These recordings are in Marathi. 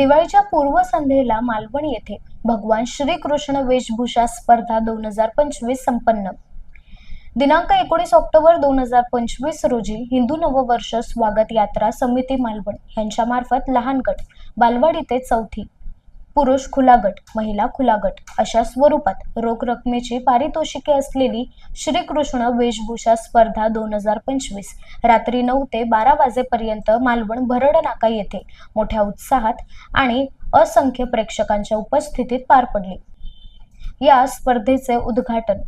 दिवाळीच्या पूर्वसंध्येला मालवण येथे भगवान श्रीकृष्ण वेशभूषा स्पर्धा दोन हजार पंचवीस संपन्न. दिनांक एकोणीस ऑक्टोबर दोन हजार पंचवीस रोजी हिंदू नववर्ष स्वागत यात्रा समिती मालवण यांच्यामार्फत लहान गट बालवाडी ते चौथी. पुरुष खुला गट महिला खुला गट अशा स्वरूपात रोख रकमेची पारितोषिके असलेली श्रीकृष्ण वेशभूषा स्पर्धा दोन हजार पंचवीस. रात्री नऊ ते बारा वाजेपर्यंत मालवण भरड नाका येथे मोठ्या उत्साहात आणि असंख्य प्रेक्षकांच्या उपस्थितीत पार पडली. या स्पर्धेचे उद्घाटन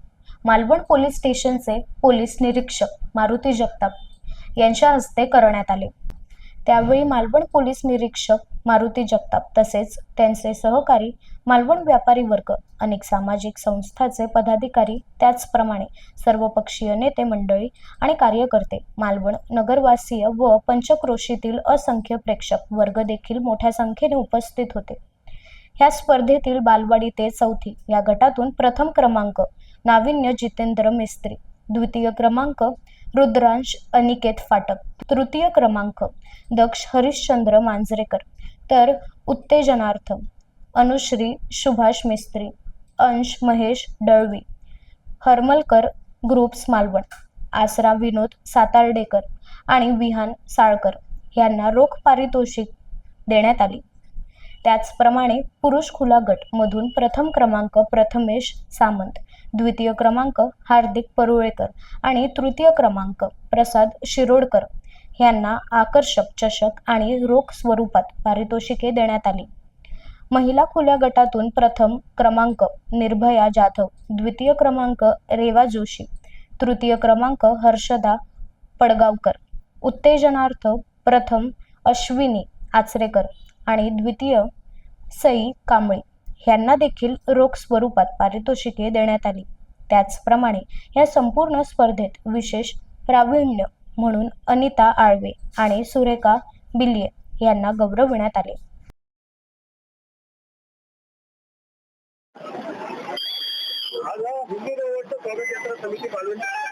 मालवण पोलीस स्टेशनचे पोलीस निरीक्षक मारुती जगताप यांच्या हस्ते करण्यात आले. त्यावेळी मालवण पोलीस निरीक्षक मारुती जगताप तसेच त्यांचे सहकारी मालवण व्यापारी वर्ग अनेक सामाजिक संस्थाचे पदाधिकारी त्याचप्रमाणे सर्वपक्षीय नेते मंडळी आणि कार्यकर्ते मालवण नगरवासीय व पंचक्रोशीतील असंख्य प्रेक्षक वर्ग देखील मोठ्या संख्येने उपस्थित होते. ह्या स्पर्धेतील बालवाडी ते चौथी या गटातून प्रथम क्रमांक नाविन्य जितेंद्र मिस्त्री द्वितीय क्रमांक रुद्रांश अनिकेत फाटक तृतीय क्रमांक दक्ष हरिश्चंद्र मांजरेकर तर उत्तेजनार्थ अनुश्री सुभाष मिस्त्री अंश महेश डळवी हरमलकर ग्रुप्स मालवण आसरा विनोद सातार्डेकर आणि विहान साळकर यांना रोख पारितोषिक देण्यात आली. त्याचप्रमाणे पुरुष खुला गट मधून प्रथम क्रमांक प्रथमेश सामंत द्वितीय क्रमांक हार्दिक परुळेकर आणि तृतीय क्रमांक प्रसाद शिरोडकर यांना आकर्षक चषक आणि रोख स्वरूपात पारितोषिके देण्यात आली. महिला खुल्या गटातून प्रथम क्रमांक निर्भया जाधव द्वितीय क्रमांक रेवा जोशी तृतीय क्रमांक हर्षदा पडगावकर उत्तेजनार्थ प्रथम अश्विनी आचरेकर आणि द्वितीय सई कांबळी यांना देखील रोख स्वरूपात पारितोषिके देण्यात आली. त्याचप्रमाणे या संपूर्ण स्पर्धेत विशेष प्रावीण्य म्हणून अनिता आळवे आणि सुरेखा बिल्ये यांना गौरविण्यात आले. आज हा समिती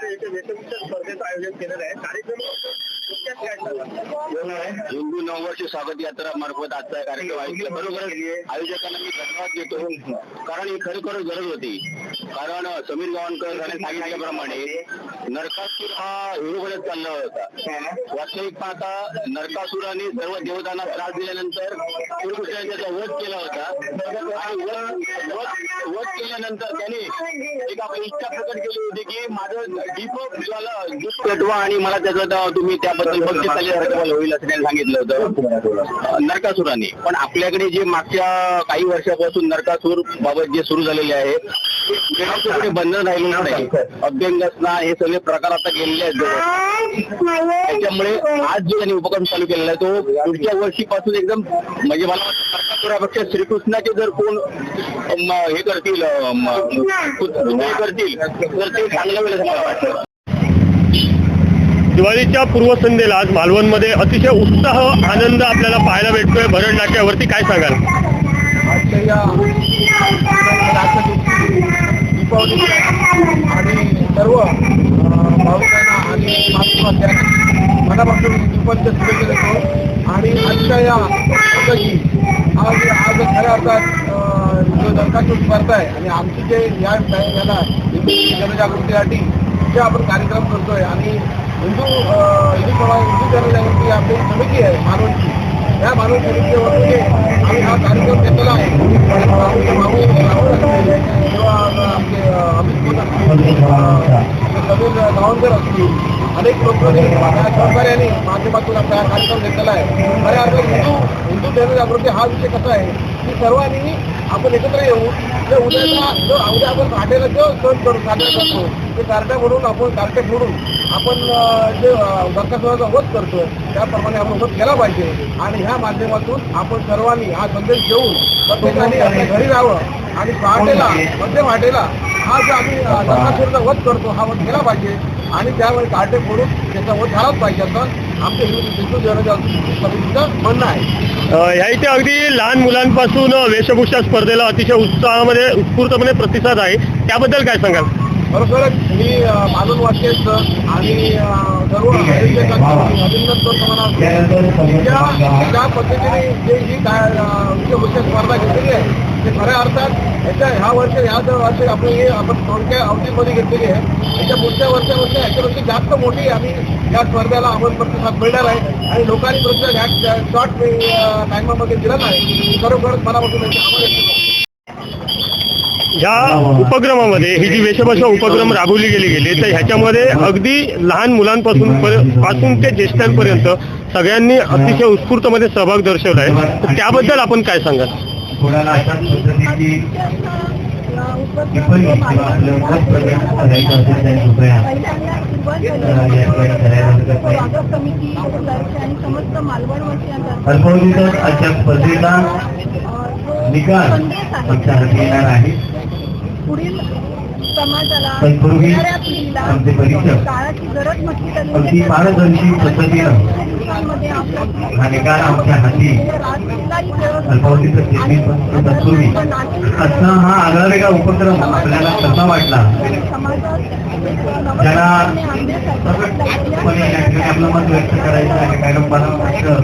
मालवण येथे वेशभूषा स्पर्धेचं आयोजन केलेलं आहे. कार्यक्रम नुकत्याच काय झाला? हिंदू नववर्ष स्वागत यात्रा मार्फत आजचा कार्यक्रम आयोजित बरोबरच आयोजकांना मी धन्यवाद देतो. कारण ही खरोखरच गरज होती. कारण समीर गावणकर यांनी सांगितल्याप्रमाणे नरकासूर हा हिरोकडे चालला होता. वास्तविक पाहता नरकासुराने सर्व देवतांना त्रास दिल्यानंतर श्रीकृष्णाने त्याचा वध केला होता. आणि वध वध- वध केल्यानंतर त्याने एक आपली इच्छा प्रकट केली होती की माझं दीपक पेटवा आणि मला त्याचं तुम्ही त्याबद्दल बक्षीस मला होईल असं त्याने सांगितलं होतं. नरकासुराने. पण आपल्याकडे जे मागच्या काही वर्षापासून नरकासूर बाबत जे सुरू झालेले आहे ते पुढे बंधन राहिलेलं नाही. अभ्यंग स्नान हे सगळे प्रकार आता गेलेले आहेत. त्याच्यामुळे आज जो त्यांनी उपक्रम चालू केलेला आहे तो पुढच्या वर्षीपासून एकदम म्हणजे मला वाटतं नरकासुरापेक्षा श्रीकृष्णाचे जर कोण हे करतील करतील तर ते चांगलं असं मला वाटतं. दिवाळीच्या पूर्वसंध्येला आज मालवणमध्ये अतिशय उत्साह आनंद आपल्याला पाहायला भेटतोय भरड नाक्यावरती काय सांगाल आजच्या आणि सर्व भाविकांना आणि मनापासून शुभेच्छा देतो आणि आजच्या या आज आज खऱ्या अर्थात जो स्पर्धा आहे आणि आमची जे या याला जनजागृतीसाठी जे आपण कार्यक्रम करतोय. आणि हिंदू हिंदू समाज हिंदू जनजागृती आपली समिती आहे मानवची या मानव समितीच्या आम्ही हा कार्यक्रम घेतलेला आहे. असतील किंवा आमचे अमित खोत असतील समीर गावंकर असतील अनेक लोकांनी सहकार्याने माध्यमातून आपला हा कार्यक्रम घेतलेला आहे. खऱ्या अर्थात हिंदू हिंदू जनजागृती हा विषय कसा आहे की सर्वांनी आपण एकत्र येऊ उद्या आपण काटेला जो सण करू साजरा करतो. ते कार्ट्या म्हणून आपण कार्ट्या फोडून आपण जे वध करतो त्याप्रमाणे आपण वध केला पाहिजे. आणि ह्या माध्यमातून आपण सर्वांनी हा संदेश घेऊन प्रत्येकाने आपल्या घरी राहावं. आणि पहाटेला मध्यम पहाटेला हा जो आम्ही नरकासुराचा वध करतो हा वध केला पाहिजे. आणि त्यावेळी कार्टे फोडून त्याचा वध झालाच पाहिजे असं आमच्या हिंदू हिंदू जनजागृती समितीचं म्हणणं आहे. अ, ह्या इथे अगदी लहान मुलांपासून वेशभूषा स्पर्धेला अतिशय उत्साहामध्ये उत्स्फूर्तपणे प्रतिसाद आहे. त्याबद्दल काय सांगाल? खरोखरच मी अं, मालून वाक्यांचं आणि सर्व अभिनंदन करतो मला ज्या पद्धतीने जे ही काय अं, विश्वभूषण स्पर्धा घेतलेली आहे ते खऱ्या अर्थात याच्या ह्या वर्ष ह्या दर वर्षी आपण हे आपण थोडक्या अवधीमध्ये घेतलेली आहे याच्या पुढच्या वर्षामध्ये याच्यापेक्षा जास्त मोठी आम्ही या स्पर्धेला आपण प्रतिसाद मिळणार आहे. आणि लोकांनी प्रतिसाद ह्या शॉर्ट टायमामध्ये दिला नाही. खरोखरच मनापासून आभार या उपक्रमामध्ये ही जी वेशभूषा उपक्रम राबवली गेली गेली तर ह्याच्यामध्ये अगदी लहान मुलांपासून पासून ते ज्येष्ठांपर्यंत सगळ्यांनी अतिशय उत्स्फूर्तमध्ये सहभाग दर्शवला आहे. तर त्याबद्दल आपण काय सांगाल? कोणाला अशा पद्धतीची टिप्पणी किंवा आपलं मत प्रकट करायचं असेल तर कृपया या ठिकाणी करायला हरकत अशा स्पर्धेचा निकाल आमच्या हाती येणार आहे. पुढील समाजाला येणाऱ्या पिढीला काळाची गरज म्हटली तरी अगदी पारदर्शी पद्धतीनं निकाल आमच्या हाती घेतली पण तत्पूर्वी असा हा आगळावेगळा उपक्रम आपल्याला कसा वाटला? ज्याला प्रकटपणे या ठिकाणी आपलं मत व्यक्त करायचं आहे. मॅडम मला वाटतं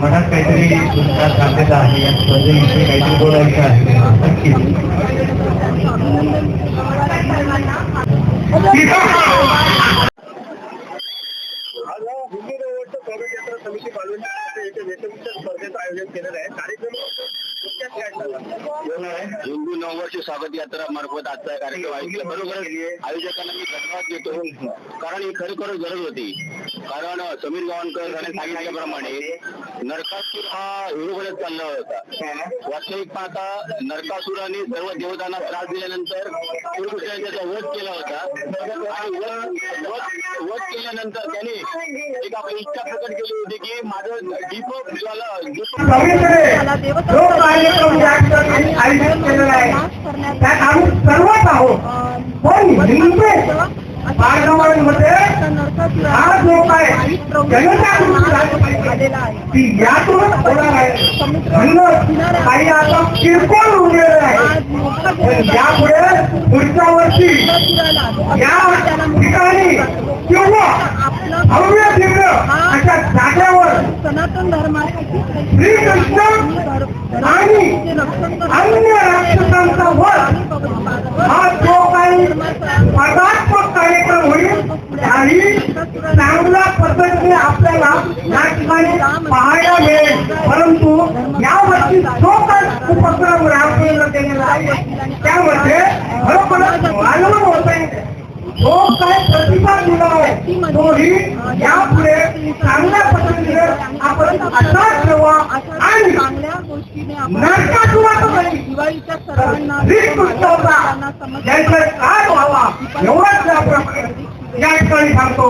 मनात काहीतरी तुमच्या साध्यता आहे. या स्पर्धेविषयी काहीतरी बोलायचं आहे. नक्कीच आज हिंदू नववर्ष स्वागत यात्रा समिती पालवण येथे वेशभूषा स्पर्धेचं आयोजन केलेलं आहे. कार्यक्रम हिंदू नववर्ष स्वागत यात्रा मार्फत आजचा कार्यक्रम ऐकला बरोबरच आयोजकांना मी धन्यवाद देतो. कारण ही खरोखरच गरज होती. कारण समीर गावणकर यांनी सांगितल्याप्रमाणे नरकासूर हा हिरो बनत चालला होता. वास्तविक पाहता नरकासुराने सर्व देवतांना त्रास दिल्यानंतर श्रीकृष्णाने त्याचा वध केला होता. आणि वध केल्यानंतर त्याने एक आपली इच्छा प्रकट केली होती की माझं दीपक ज्वाला दीपक जो. कार्यक्रम या ठिकाणी आयोजित केलेला आहे. त्यात आम्ही सर्वच आहोत. पण हिंदू बाळगमांमध्ये हा जो काय जनता ती यातूनच होणार आहे. म्हणूनच काही आता किरकोळ उरलेलं आहे. पण यापुढे पुढच्या वर्षी या ठिकाणी किंवा भव्य दिव्य अशा जागेवर सनातन धर्मासाठी श्रीकृष्ण आणि रक्षण अन्य राक्षसांचा वध हा जो काही स्पर्धात्मक कार्यक्रम होईल त्याही चांगल्या पद्धतीने आपल्याला या ठिकाणी पाहायला मिळेल परंतु यावर्षी जो काही उपक्रम राबवला गेलेला आहे त्यामध्ये खरोखरच मालवण होत आहे जो काय प्रतिसाद दिला आहे तोही यापुढे चांगल्या पद्धतीने आपण असा ठेवा आणि चांगल्या गोष्टीने दिवाळीच्या सर्वांना काय व्हावा एवढाच या ठिकाणी सांगतो.